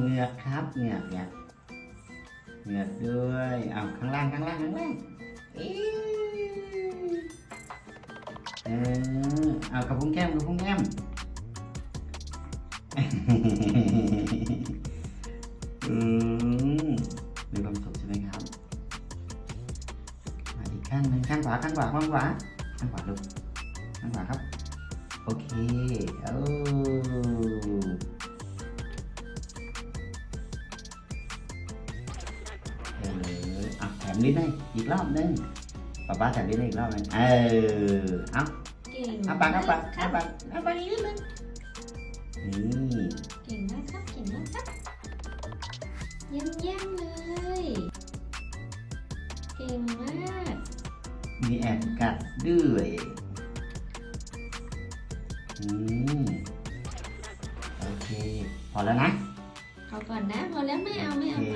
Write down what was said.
เหงือกครับเหงือกเหงือกเหงือกด้วยเอาข้างล่างข้างล่างข้างล่างเอ๊ะเออเอากระพุ้งแก้มกระพุ้งแก้มอืมมีความสุขใช่ไหมครับมาอีกข้างหนึ่งข้างขวาข้างขวาข้างขวาข้างขวาลูกข้างขวาครับ โอเค มลิ้นให้อีกรอบหนึงป๊าป้าแถมลิ้นให้อีกรอบหนึงเออเอาเก่งเอาปากเอาปากคเอารับปากเอาปากอีกนิดนึงนี่เก่งมากครับเก่งมากครับเยี่ยมเยี่ยมเลยเก่งมากมีแอบกัดด้วยอืมโอเคพอแล้วนะเอาก่อนนะพอแล้วไม่เอาไม่โอเอาเค